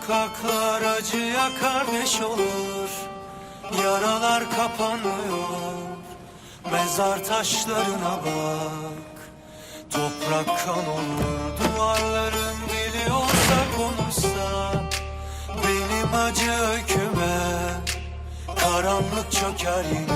Sokaklar acıya kardeş olur Yaralar kapanmıyor Mezar taşlarına bak Toprak kan olur. Duvarların dili olsa konuşsa Benim acı öyküme Karanlık çöker yine